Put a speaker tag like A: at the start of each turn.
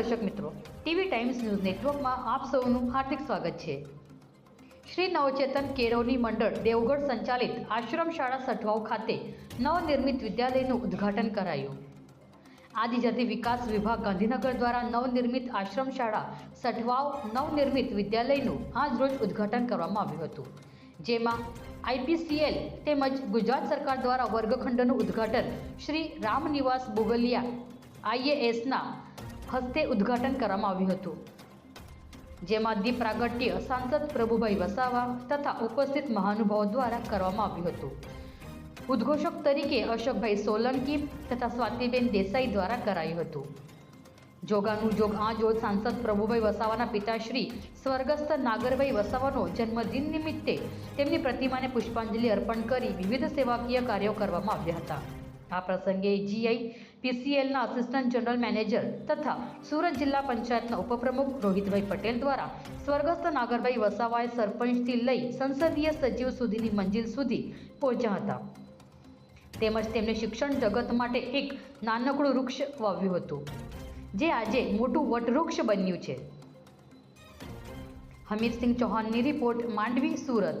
A: દર્શક મિત્રો TV times news નેટવર્કમાં આપ સૌનું હાર્દિક સ્વાગત છે. શ્રી નવચેતન કેળવણી મંડળ, દેવગઢ સંચાલિત આશ્રમ શાળા સટવાવ ખાતે નવનિર્મિત વિદ્યાલયનું ઉદ્ઘાટન કરાયું. આદિજાતિ વિકાસ વિભાગ ગાંધીનગર દ્વારા નવનિર્મિત આશ્રમ શાળા સટવાવ નવનિર્મિત વિદ્યાલયનું આજરોજ ઉદ્ઘાટન કરવામાં આવ્યું હતું. જેમાં આઈપીસીએલ તેમજ ગુજરાત સરકાર દ્વારા વર્ગખંડનું ઉદ્ઘાટન શ્રી રામનિવાસ બોગલિયા આઈએએસના હસ્તે ઉદ્ઘાટન કરવામાં આવ્યું હતું. જેમાં દીપ પ્રાગટ્ય સાંસદ પ્રભુભાઈ વસાવા તથા ઉપસ્થિત મહાનુભાવો દ્વારા કરવામાં આવ્યું હતું. ઉદ્ઘોષક તરીકે અશોકભાઈ સોલંકી તથા સ્વાતિબેન દેસાઈ દ્વારા કરાયું હતું. જોગાનું જોગ આ જોગ સાંસદ પ્રભુભાઈ વસાવાના પિતાશ્રી સ્વર્ગસ્થ નાગરભાઈ વસાવાનો જન્મદિન નિમિત્તે તેમની પ્રતિમાને પુષ્પાંજલિ અર્પણ કરી વિવિધ સેવાકીય કાર્યો કરવામાં આવ્યા હતા. આ પ્રસંગે જીઆઈ પીસીએલના આસિસ્ટન્ટ જનરલ મેનેજર તથા સુરત જિલ્લા પંચાયતના ઉપપ્રમુખ રોહિતભાઈ પટેલ દ્વારા સ્વર્ગસ્થ નાગરભાઈ વસાવાએ સરપંચથી લઈ સંસદીય સચિવ સુધીની મંજિલ સુધી પહોંચ્યા હતા. તેમજ તેમણે શિક્ષણ જગત માટે એક નાનકડું વૃક્ષ વાવ્યું હતું, જે આજે મોટું વટવૃક્ષ બન્યું છે. હમીરસિંહ ચૌહાણની રિપોર્ટ માંડવી, સુરત.